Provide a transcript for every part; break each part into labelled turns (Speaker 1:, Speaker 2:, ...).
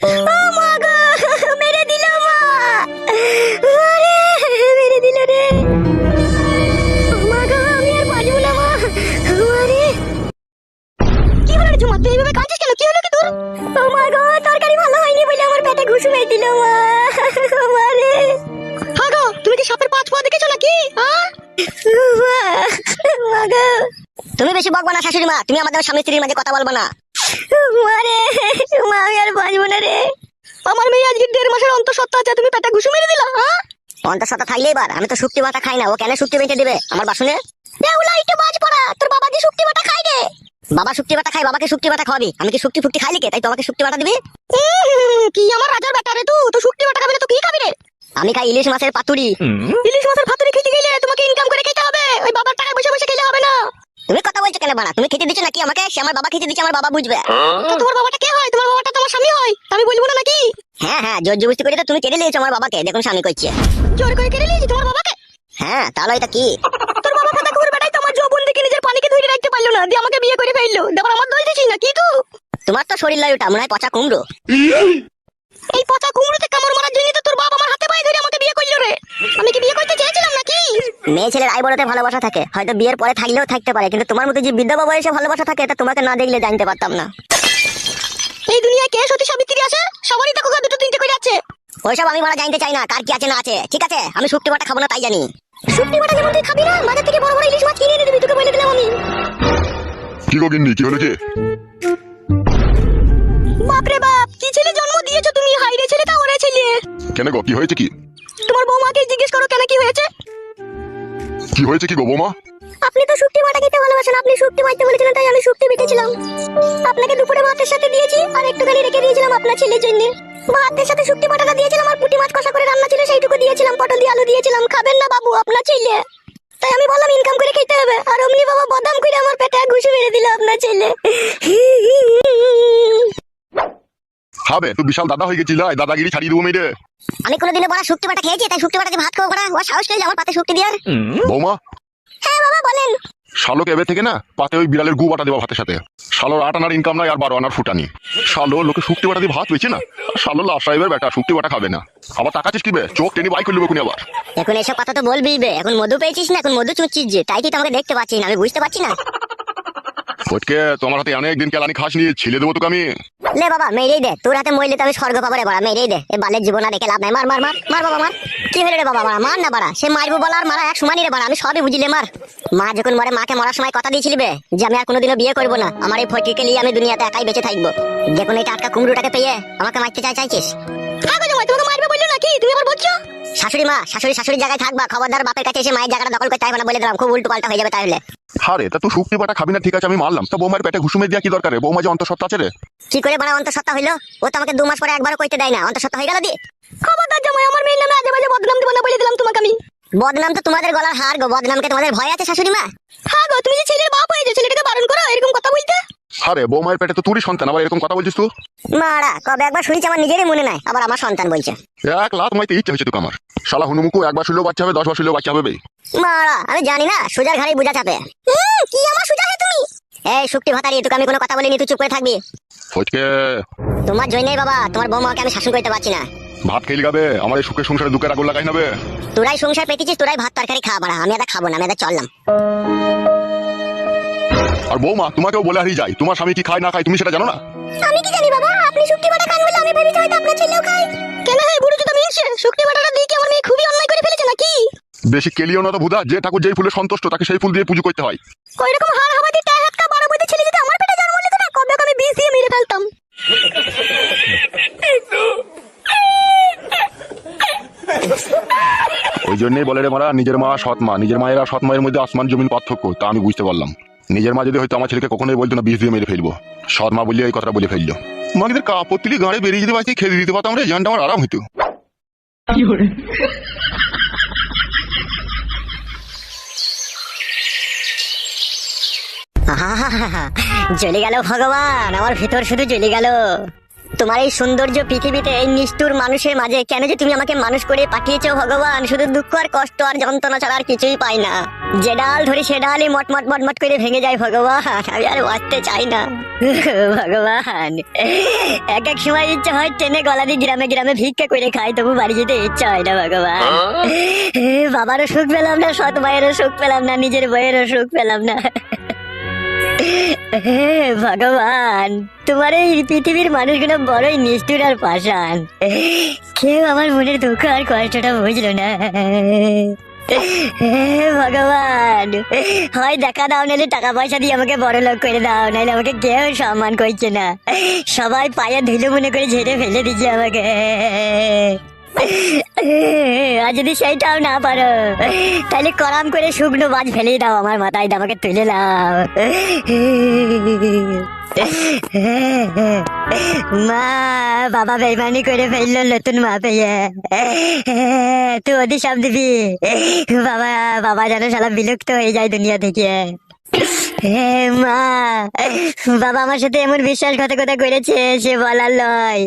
Speaker 1: ও মা গো মেরে দিল মা রে তুই কি হলো কি তোর তুমি কি তুমি বেশি বকবা না শাশুড়ি মা তুমি আমাদের স্বামী স্ত্রীর মাঝে কথা বলবা না মারে মা আমি আর বাঁচবো না রে। আমার মেয়ে আজকে দেড় মাসের অন্তঃসত্ত্বা আছে তুমি পেটে ঘুষু মেরে দিলা হ্যাঁ? অন্তঃসত্ত্বা থাকলে এবার আমি তো শুক্তি বাটা খাই না ও কেন শুক্তি বেঁচে দেবে? আমার বাসনে? দেউলা একটু বাজ পড়া তোর বাবা কি শুক্তি বাটা খাই রে। বাবা শুক্তি বাটা খাই বাবাকে শুক্তি বাটা খাওয়াবি। আমি কি শুক্তি ফুক্তি খাই লিখে তাই তোমাকে শুক্তি বাটা দিবি? কি আমার রাজার বেটা রে তুই? তো শুক্তি বাটা খাবি না তো কি খাবি রে? আমি খাই ইলিশ মাছের পাতুরি। ইলিশ মাছের পাতুরি খেতে গেলে তোমাকে ইনকাম করে খেতে হবে। ওই বাবার টাকায় বসে বসে খেলে হবে। তুমি কথা বলছো কেন বানা তুমি খেতে দিচ্ছ নাকি আমাকে? সে আমার বাবা খেতে দিচ্ছে আমার বাবা বুঝবে। তো তোমার বাবাটা কে হয়? তোমার বাবাটা তোমার স্বামী হয়। আমি বলব না নাকি? হ্যাঁ হ্যাঁ জোর জবরদস্তি করে তো তুমি কেড়ে নিয়েছো আমার বাবাকে। দেখুন স্বামী করছে জোর করে কেড়ে নিয়েছি তোমার বাবাকে? হ্যাঁ তাহলে এটা কি? তোর বাবা কথা কুকুর বেটাই তোমার যৌবন দেখে নিজের পানিকে ধরে রাখতে পারল না। দিয়ে আমাকে বিয়ে করে ফেলল। দেবার আমার দোষ দিছিস না কি তুই? তোমার তো শরীর লাই ওটা মনে হয় পচা কুমড়ো। এই পচা কুমড়োতে কামড় মারার জন্য তো তোর বাবা আমার হাতে পায়ে ধরে আমাকে বিয়ে করল রে। আমি কি বিয়ে করতে চেয়েছিলাম নাকি? মেয়ে ছেলের আই বড়তে ভালোবাসা থাকে। হয়তো বিয়ের পরে থাকলেও থাকতে পারে কিন্তু তোমার মতো যে বিধবা বয়সে ভালোবাসা থাকে এটা তোমাকে না দেখলে জানতে পারতাম না। এই দুনিয়ায় কে সতী সাবিত্রী আছে? সবারই দেখো দুটো তিনটে করে আছে। ওইসব আমি মারা জানতে চাই না কার কি আছে না আছে। ঠিক আছে আমি শুক্তি বাটা খাব না তাই জানি। শুক্তি বাটা যেমন তুই খাবি না বাজার থেকে বড় বড় ইলিশ মাছ কিনে এনে দিবি তোকে বলে দিলাম আমি।
Speaker 2: কি গো গিন্নি কি হলো কি?
Speaker 1: ছেলে দিয়েছ তুমি হাইরে ছেলেটা ওরে ছেলে।
Speaker 2: কেন গো কি হয়েছে কি?
Speaker 1: তোমার বৌমাকে জিজ্ঞেস করো কেন কি হয়েছে?
Speaker 2: কি হয়েছে কি গো বৌমা?
Speaker 1: আপনি তো শুক্তি মাটা খেতে ভালোবাসেন আপনি শুক্তি মারতে বলেছিলেন তাই আমি শুক্তি বেটেছিলাম। আপনাকে দুপুরে ভাতের সাথে দিয়েছি আর একটুখানি রেখে দিয়েছিলাম আপনার ছেলের জন্য। ভাতের সাথে শুক্তি বাটাটা দিয়েছিলাম আর পুঁটি মাছ কষা করে রান্না ছিল সেইটুকু দিয়েছিলাম পটল দিয়ে আলু দিয়েছিলাম। খাবেন না বাবু আপনার ছেলে। তাই আমি বললাম ইনকাম করে খেতে হবে। আর অমনি বাবা বদাম করে আমার পেটে ঘুষি মেরে দিল আপনার ছেলে।
Speaker 2: হবে তুই বিশাল দাদা হয়ে গেছিল এই দাদাগিরি ছাড়িয়ে দেবো মেরে
Speaker 1: আমি কোনোদিনও বড় শুক্তি বাটা খেয়েছি তাই শুক্তি বাটা দিয়ে ভাত খাব বড়া। ও সাহস পেয়েছে আমার পাতে শুক্তি দেওয়ার।
Speaker 2: বৌমা।
Speaker 1: হ্যাঁ বাবা বলেন।
Speaker 2: শালোক এবে থেকে না পাতে ওই বিড়ালের গু বাটা দেওয়া ভাতের সাথে। শালোর আট আনার ইনকাম নাই আর বারো আনার ফুটানি। শালো লোকে শুক্তি বাটা দিয়ে ভাত পেয়েছে না শালো লাশ সাহেবের বেটা শুক্তি বাটা খাবে না। আবার তাকাচ্ছিস কি বে? চোখ টেনে বাই করলে কোনি আবার।
Speaker 1: এখন এসব কথা তো বলবি বে এখন মধু পেয়েছিস না এখন মধু চুচ্ছিস যে তাই তুই তো আমাকে দেখতে পাচ্ছি না আমি বুঝতে পারছি না।
Speaker 2: ফটকে তোমার হাতে অনেক দিন কেলানি খাস নিয়ে ছেলে দেবো তোকে আমি।
Speaker 1: লে বাবা, মেরেই দে। তোর হাতে মরলে তো আমি স্বর্গ পাবো রে বাড়া, মেরেই দে। এ বালের জীবন আর রেখে লাভ নাই। মার মার মার মার বাবা, মার। কি হলো রে বাবা, মারা? মার না বাড়া। সে মারবো বলা আর মারা এক সমানই রে বাড়া। আমি সবই বুঝিলে, মার। মা যখন মরে, মাকে মরার সময় কথা দিয়েছিলি বে, যে আমি আর কোনোদিনও বিয়ে করব না। আমার এই ফটিকে নিয়ে আমি দুনিয়াতে একাই বেঁচে থাকব। দেখুন এই টাটকা কুমড়োটাকে পেয়ে আমাকে মারতে চাই, চাইছিস? তোমাকে মারবে বলল নাকি? তুমি আবার বলছো? শাশুড়ি মা শাশুড়ি শাশুড়ির জায়গায় থাকবা খবরদার বাপের কাছে এসে মায়ের জায়গাটা দখল করতে হবে না বলে দিলাম। খুব উল্টো পাল্টা হয়ে যাবে তাহলে।
Speaker 2: হারে তা তুই শুক্তি বাটা খাবি না ঠিক আছে আমি মারলাম। তা বৌমার পেটে ঘুষুমে দিয়া কি দরকার? বৌমা যে অন্তঃসত্ত্বা আছে রে
Speaker 1: কি করে বানা অন্তঃসত্ত্বা হইল? ও তো আমাকে দু মাস পরে একবারও কইতে দেয় না। অন্তঃসত্ত্বা হয়ে গেল দি। খবরদার জামাই আমার মেয়ের নামে আজে বাজে বদনাম দেবো না বলে দিলাম তোমাকে আমি। বদনাম তো তোমাদের গলার হার গো। বদনামকে তোমাদের ভয় আছে শাশুড়ি মা? হ্যাঁ গো তুমি যে ছেলের বাপ হয়েছে ছেলেটাকে বারণ করো এরকম কথা বলতে?
Speaker 2: হারে বৌমায়ের পেটে তো তুরই সন্তান আবার এরকম কথা বলছিস তুই?
Speaker 1: মারা কবে একবার শুনেছি আমার নিজেরই মনে নাই আবার আমার সন্তান বলছে।
Speaker 2: এক লাখ মাইতে ইচ্ছে হয়েছে তোকে আমার। শালা হুনুমুকু একবার শুনলেও বাচ্চা হবে দশ বার শুনলেও বাচ্চা হবে। বে।
Speaker 1: মারা আমি জানি না সুজার ঘাড়ে বুঝা চাপে। কি আমার সুজা হে তুমি? এই শুক্তি ভাতারি তোকে আমি কোনো কথা বলিনি তুই চুপ করে থাকবি।
Speaker 2: ফটকে।
Speaker 1: তোমার জন্যই বাবা তোমার বৌমাকে আমি শাসন করতে পারছি না।
Speaker 2: ভাত খেয়ে গাবে আমার এই সুখে সংসারে দুঃখের আগুন লাগাই নেবে।
Speaker 1: তোরাই সংসার পেতেছিস তোরাই ভাত তরকারি খাওয়া বাড়া আমি এটা খাব না আমি এটা চললাম।
Speaker 2: আর বৌমা তোমাকেও বলে হারিয়ে যায় তোমার স্বামী কি খায় না খায় তুমি সেটা জানো না?
Speaker 1: আমি কি জানি বাবা? আপনি শুক্তি বাটা খান বলে আমি ভেবেছি হয়তো আপনার ছেলেও খায়। কেন হে বুড়ো তো মিলছে শুক্তি বাটাটা দিয়ে কি আমার মেয়ে খুবই অন্যায় করে ফেলেছে নাকি?
Speaker 2: বেশি কেলিও না তো ভুদা যে ঠাকুর যেই ফুলে সন্তুষ্ট তাকে সেই ফুল দিয়ে পুজো করতে হয়।
Speaker 1: কই রকম হার হাওয়া দিয়ে টাকা হাতকা বড় বইতে ছেলে যদি আমার পেটে জন্ম নিত না কবে আমি বিষ দিয়ে মেরে ফেলতাম?
Speaker 2: ওই জন্যই বলে রে মারা নিজের মা সৎ মা নিজের মায়েরা আর সৎ মায়ের মধ্যে আসমান জমিন পার্থক্য তা আমি বুঝতে পারলাম। নিজের মা যদি হয়তো আমার ছেলেকে কখনোই বলতো না বিষ দিয়ে মেরে ফেলব। শর্মা মা বললে এই কথাটা বলে ফেলল। মাকে কাপড় তুলি গাড়ি বেরিয়ে যেতে পারছি খেতে দিতে পারতাম রে জানটা আমার আরাম হইতো।
Speaker 1: জ্বলে গেল ভগবান আমার ভিতর শুধু জ্বলে গেল। তোমার এই সৌন্দর্য পৃথিবীতে এই নিষ্ঠুর মানুষের মাঝে কেন যে তুমি আমাকে মানুষ করে পাঠিয়েছো ভগবান? শুধু দুঃখ আর কষ্ট আর যন্ত্রণা ছাড়া আর কিছুই পাই না। যে ডাল ধরি সে ডালই মটমট মটমট করে ভেঙে যায় ভগবান। আমি আর বাঁচতে চাই না। ভগবান এক এক সময় ইচ্ছা হয় টেনে গলা দিয়ে গ্রামে গ্রামে ভিক্ষা করে খাই তবু বাড়ি যেতে ইচ্ছা হয় না ভগবান। বাবারও সুখ পেলাম না সৎ মায়েরও সুখ পেলাম না নিজের বইয়েরও সুখ পেলাম না। হে ভগবান, তোমার এই পৃথিবীর মানুষগুলো বড়ই নিষ্ঠুর আর পাষাণ। কেউ আমার মনের দুঃখ আর কষ্টটা বুঝলো না। ভগবান, হয় দেখা দাও, নাহলে টাকা পয়সা দিয়ে আমাকে বড় লোক করে দাও, নাহলে আমাকে কেউ সম্মান করছে না। সবাই পায়ে ধুলো মনে করে ঝেড়ে ফেলে দিচ্ছে আমাকে। আর যদি সেইটাও না পারো, তাহলে করাম করে শুকনো দাও আমার মাথায় আমাকে তুলে মা, বাবা বেইমানি করে ফেলল নতুন মা পেয়ে তুই সব দিবি। বাবা বাবা যেন সালা বিলুপ্ত হয়ে যায় দুনিয়া থেকে। হে মা। বাবা আমার সাথে এমন বিশ্বাসঘাতকতা করেছে সে বলার লয়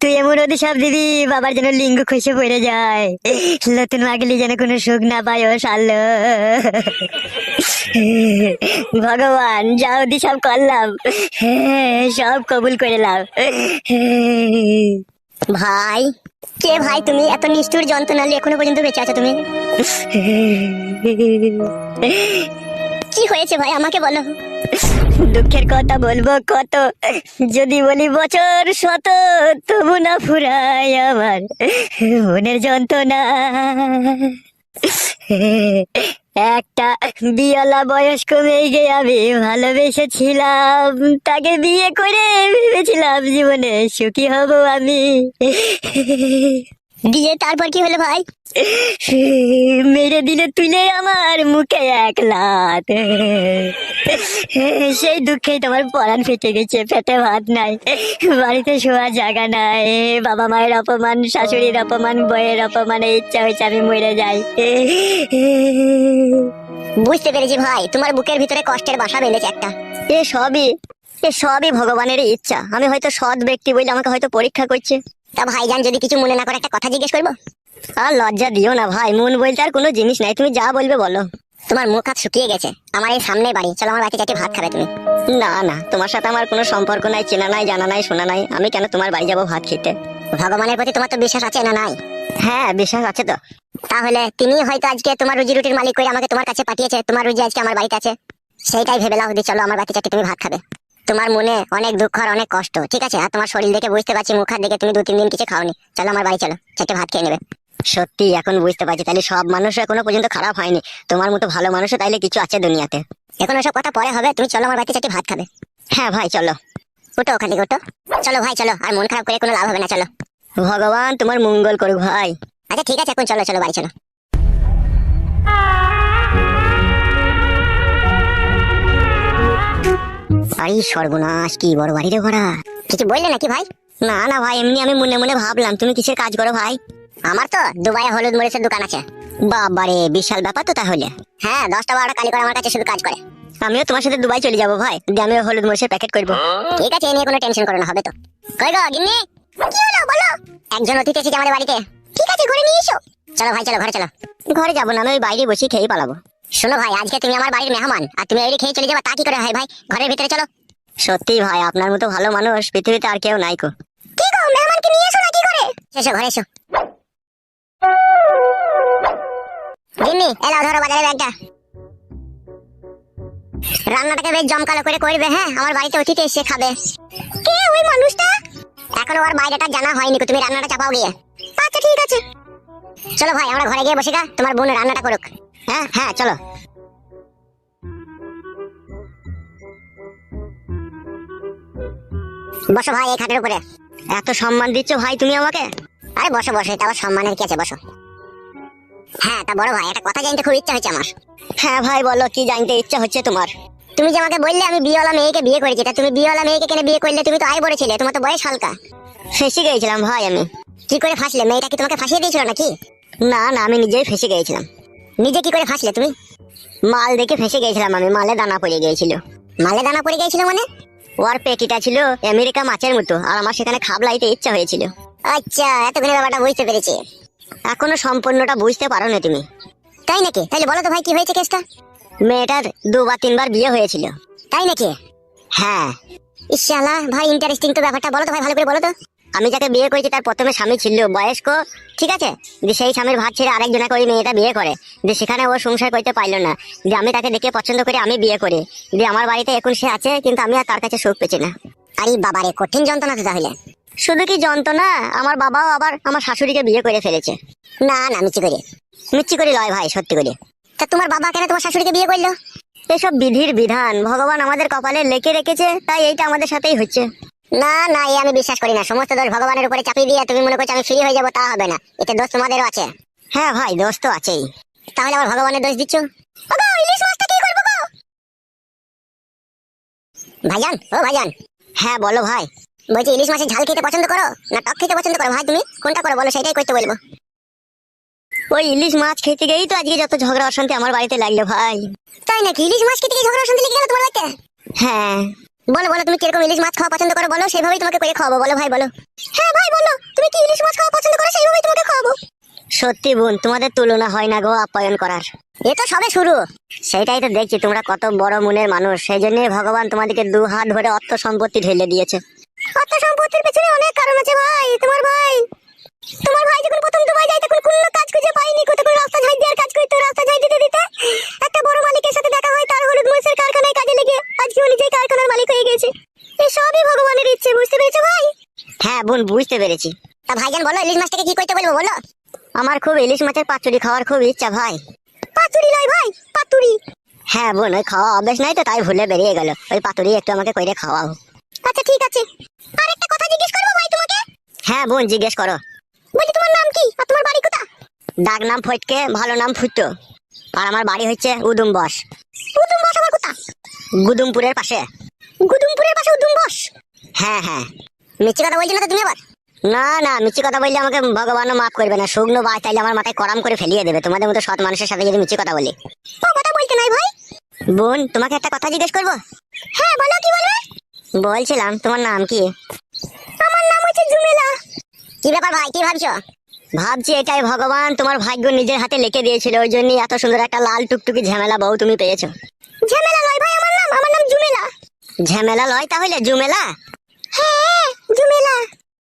Speaker 1: তুই এমন সব দিবি বাবার যেন লিঙ্গ খসে পড়ে যায়। নতুন মাগলি যেন কোনো সুখ না পায় ও সাল্ল ভগবান যা ওদি সব করলাম। হ্যাঁ, সব কবুল করে লাও ভাই কে ভাই তুমি? এত নিষ্ঠুর যন্ত্রণা নিয়ে এখনও পর্যন্ত বেঁচে আছো তুমি। কি হয়েছে ভাই? আমাকে বলো। দুঃখের কথা বলব কত? যদি বলি বছর শত, তবু না ফুরাই আমার মনের যন্ত্রণা। একটা বিয়লা বয়স্ক গিয়ে আমি ভালোবেসেছিলাম। তাকে বিয়ে করে ভেবেছিলাম জীবনে সুখী হব আমি। দিয়ে তারপর কি হলো ভাই? মেরে দিলে তুলে আমার মুখে এক লাত। সেই দুঃখেই তোমার পরাণ ফেটে গেছে পেটে ভাত নাই। বাড়িতে শোয়ার জায়গা নাই। বাবা মায়ের অপমান শাশুড়ির অপমান বইয়ের অপমানে ইচ্ছা হয়েছে আমি মরে যাই। বুঝতে পেরেছি ভাই তোমার বুকের ভিতরে কষ্টের বাসা বেঁধেছে একটা। এ সবই এ সবই ভগবানের ইচ্ছা। আমি হয়তো সৎ ব্যক্তি বলে আমাকে হয়তো পরীক্ষা করছে। তা ভাইজান যদি কিছু মনে না করে একটা কথা জিজ্ঞেস করব? আর লজ্জা দিও না ভাই মন বলতে আর কোনো জিনিস নাই তুমি যা বলবে বলো। তোমার মুখ হাত শুকিয়ে গেছে আমার এই সামনে বাড়ি চলো আমার বাড়িতে চারটে ভাত খাবে তুমি। না না তোমার সাথে আমার কোনো সম্পর্ক নাই চেনা নাই জানা নাই শোনা নাই আমি কেন তোমার বাড়ি যাব ভাত খেতে? ভগবানের প্রতি তোমার তো বিশ্বাস আছে না নাই? হ্যাঁ বিশ্বাস আছে তো। তাহলে তিনি হয়তো আজকে তোমার রুজি রুটির মালিক করে আমাকে তোমার কাছে পাঠিয়েছে তোমার রুজি আজকে আমার বাড়িতে আছে। সেইটাই ভেবে লাও চলো আমার বাড়িতে চারটে তুমি ভাত খাবে। তোমার মনে অনেক দুঃখ আর অনেক কষ্ট ঠিক আছে? আর তোমার শরীর দেখে বুঝতে পারছি মুখ হাত দেখে তুমি দু তিন দিন কিছু খাওনি। চলো আমার বাড়ি চলো চারটে ভাত খেয়ে নেবে। সত্যি এখন বুঝতে পারছি তাহলে সব মানুষ এখনও পর্যন্ত খারাপ হয়নি। তোমার মতো ভালো মানুষও তাইলে কিছু আছে দুনিয়াতে। এখন ওসব কথা পরে হবে তুমি চলো আমার বাড়িতে চারটে ভাত খাবে। হ্যাঁ ভাই চলো। ওটো ওখান থেকে ওটো চলো ভাই চলো। আর মন খারাপ করে কোনো লাভ হবে না চলো। ভগবান তোমার মঙ্গল করুক ভাই। আচ্ছা ঠিক আছে এখন চলো চলো বাড়ি চলো। আরে সর্বনাশ, কি বড় বাড়ি রে ভরা কিছু বললে নাকি ভাই? না না ভাই, এমনি আমি মনে মনে ভাবলাম, তুমি কিসের কাজ করো ভাই? আমার তো দুবাই হলুদ মরিচের দোকান আছে। বাবারে, বিশাল ব্যাপার তো তাহলে। হ্যাঁ দশটা বারোটা কালি করে আমার কাছে শুধু কাজ করে। আমিও তোমার সাথে দুবাই চলে যাব ভাই দিয়ে আমিও হলুদ মরিচের প্যাকেট করব। ঠিক আছে নিয়ে কোনো টেনশন করো না, হবে তো। কই গো, গিন্নি? কি হলো, বলো? একজন অতিথি এসেছে আমাদের বাড়িতে। ঠিক আছে, ঘরে নিয়ে এসো। চলো ভাই, চলো, ঘরে চলো। ঘরে যাব না, আমি ওই বাইরে বসে খেয়ে পালাবো। শোনো ভাই আজকে তুমি আমার বাড়ির মেহমান আর তুমি এই খেয়ে চলে যাবা তা কি করে হয় ভাই? ঘরের ভিতরে চলো। সত্যি ভাই আপনার মতো ভালো মানুষ পৃথিবীতে আর কেউ নাই কো। কি গো মেহমানকে নিয়ে এসো না কি করে? এসো ঘরে এসো। এলাও ধরো বাজারে ব্যাগটা। রান্নাটাকে বেশ জমকালো করে করবে হ্যাঁ? আমার বাড়িতে অতিথি এসে খাবে। কে ওই মানুষটা? এখনও ওর বাইরেটা জানা হয়নি তুমি রান্নাটা চাপাও গিয়ে। আচ্ছা ঠিক আছে। চলো ভাই আমরা ঘরে গিয়ে বসে গা তোমার বোন রান্নাটা করুক। হ্যাঁ হ্যাঁ চলো। বসো ভাই, এই খাটের উপরে। এত সম্মান দিচ্ছ ভাই তুমি আমাকে? আরে বসো বসো, এটা আবার সম্মানের কি আছে? বসো। হ্যাঁ তা বড় ভাই, একটা কথা জানতে খুব ইচ্ছা হচ্ছে আমার। হ্যাঁ ভাই, বলো, কি জানতে ইচ্ছা হচ্ছে তোমার? তুমি যে আমাকে বললে আমি বিয়েওয়ালা মেয়েকে বিয়ে করেছি, তা তুমি বিয়েওয়ালা মেয়েকে কেন বিয়ে করলে? তুমি তো আয় বড় ছিলে, তোমার তো বয়স হালকা। ফেসে গিয়েছিলাম ভাই আমি। কি করে ফাঁসলে? মেয়েটা কি তোমাকে ফাঁসিয়ে দিয়েছিল নাকি? না না, আমি নিজেই ফেসে গিয়েছিলাম। নিজে কি করে ফাঁসলে তুমি? মাল দেখে ফেসে গেছিলাম আমি, মালে দানা পড়ে গিয়েছিল। মালে দানা পড়ে গিয়েছিল মানে? ওর পেটিটা ছিল আমেরিকা মাছের মতো, আর আমার সেখানে খাবলাইতে ইচ্ছা হয়েছিল। আচ্ছা এতক্ষণে ব্যাপারটা বুঝতে পেরেছি। এখনও সম্পূর্ণটা বুঝতে পারো না তুমি। তাই নাকি? তাহলে বলো তো ভাই, কি হয়েছে কেসটা? মেয়েটার দুবার তিনবার বিয়ে হয়েছিল। তাই নাকি? হ্যাঁ। ইশালা ভাই ইন্টারেস্টিং তো ব্যাপারটা। বলো তো ভাই, ভালো করে বলো তো। আমি যাকে বিয়ে করেছি তার প্রথমে স্বামী ছিল, বয়স্ক, ঠিক আছে? যে সেই স্বামীর ভাত ছেড়ে আরেকজনকে ওই মেয়েটা বিয়ে করে, যে সেখানে ও সংসার করতে পারল না, যে আমি তাকে দেখে পছন্দ করে আমি বিয়ে করি, যে আমার বাড়িতে এখন সে আছে, কিন্তু আমি আর তার কাছে সুখ পেছি না। আরে বাবারে, কঠিন যন্ত্রণা তো তাহলে। শুধু কি যন্ত্রণা? আমার বাবাও আবার আমার শাশুড়িকে বিয়ে করে ফেলেছে। না না মিচ্ছি করে। মিচ্ছি করে লয় ভাই, সত্যি করে। তা তোমার বাবা কেন তোমার শাশুড়িকে বিয়ে করল? এসব বিধির বিধান ভগবান আমাদের কপালে লেখে রেখেছে, তাই এইটা আমাদের সাথেই হচ্ছে। না না, এই আমি বিশ্বাস করি না। সমস্ত দোষ ভগবানের উপরে চাপিয়ে দিয়ে তুমি মনে করছ আমি ফ্রি হয়ে যাব, তা হবে না। এতে দোষ তোমাদেরও আছে। হ্যাঁ ভাই, দোষ তো আছেই। তাহলে আবার ভগবানের দোষ দিচ্ছ? ভাইজান, ও ভাইজান। হ্যাঁ বলো ভাই। বলছি, ইলিশ মাছের ঝাল খেতে পছন্দ করো? না, টক খেতে পছন্দ করো ভাই তুমি? কোনটা করো? বলো, সেটাই করতে বলব। ওই ইলিশ মাছ খেতে গিয়েই তো আজকে যত ঝগড়া অশান্তি আমার বাড়িতে লাগল ভাই। তাই নাকি? ইলিশ মাছ খেতে গিয়ে ঝগড়া অশান্তি লেগে গেল তোমার বাড়িতে? হ্যাঁ। বলো বলো তুমি কীরকম ইলিশ মাছ খাওয়া পছন্দ করো? বলো সেইভাবেই তোমাকে করে খাওয়াবো। বলো ভাই বলো। হ্যাঁ ভাই বলো। তুমি কি ইলিশ মাছ খাওয়া পছন্দ করো সেইভাবেই তোমাকে খাওয়াবো। সত্যি বোন তোমাদের তুলনা হয় না গো আপ্যায়ন করার। এ তো সবে শুরু। সেটাই তো দেখছি তোমরা কত বড় মনের মানুষ। সেই জন্য ভগবান তোমাদেরকে দু হাত ধরে অর্থ সম্পত্তি ঢেলে দিয়েছে। অর্থ সম্পত্তির পেছনে অনেক কারণ আছে ভাই। তোমার ভাই তোমার ভাই যখন প্রথম দুবাই যায় তখন কোনো কাজ খুঁজে পাইনি কত করে রাস্তা ঝাড় দেওয়ার কাজ করতো রাস্তা ঝাড় দিতে দিতে একটা বড় মালিকের সাথে দেখা হয় তার হলুদ মরিচের কারখানায় কাজে লেগে আজকে উনি যে কারখানার মালিক হয়ে গেছে এই সবই ভগবানের ইচ্ছে বুঝতে পেরেছ ভাই বোন বুঝতে পেরেছি। তা ভাইজান বলো ইলিশ মাছটাকে কি করতে বলব বলো? আমার খুব ইলিশ মাছের পাতুরি খাওয়ার খুব ইচ্ছা ভাই। পাতুরি নয় ভাই পাতুরি। হ্যাঁ বোন ওই খাওয়া অভ্যেস নাই তো তাই ভুলে বেরিয়ে গেল। ওই পাতুরি একটু আমাকে কইরে খাওয়াও। আচ্ছা ঠিক আছে। আর একটা কথা জিজ্ঞেস করব ভাই তোমাকে? হ্যাঁ বোন জিজ্ঞেস করো। বলি তোমার নাম কি? আর তোমার বাড়ি কোথা ডাক নাম ফটকে ভালো নাম ফুটো আর আমার বাড়ি হচ্ছে উদুম বস। উদুম বস আমার কোথা গুদুমপুরের পাশে। গুদুমপুরের পাশে উদুম বস? হ্যাঁ হ্যাঁ। মিথ্যে কথা বলছো না তো তুমি আবার? না না মিথ্যে কথা বললে আমাকে ভগবানও মাফ করবে না। শুকনো বাস তাইলে আমার মাথায় করাম করে ফেলিয়ে দেবে। তোমাদের মতো সৎ মানুষের সাথে যদি মিথ্যে কথা বলি। ও কথা বলতে নাই ভাই। বোন তোমাকে একটা কথা জিজ্ঞেস করব? হ্যাঁ বলো কি বলবে? বলছিলাম তোমার নাম কি? আমার নাম হচ্ছে জুমেলা। কি ব্যাপার ভাই কি ভাবছ? ভাবছি এটাই ভগবান তোমার ভাগ্য নিজের হাতে লিখে দিয়েছিল। ওই জন্য এত সুন্দর একটা লাল টুকটুকি ঝামেলা বউ তুমি পেয়েছ। ঝামেলা লয় ভাই আমার নাম আমার নাম জুমেলা। ঝামেলা লয় তাহলে জুমেলা? 你就没了。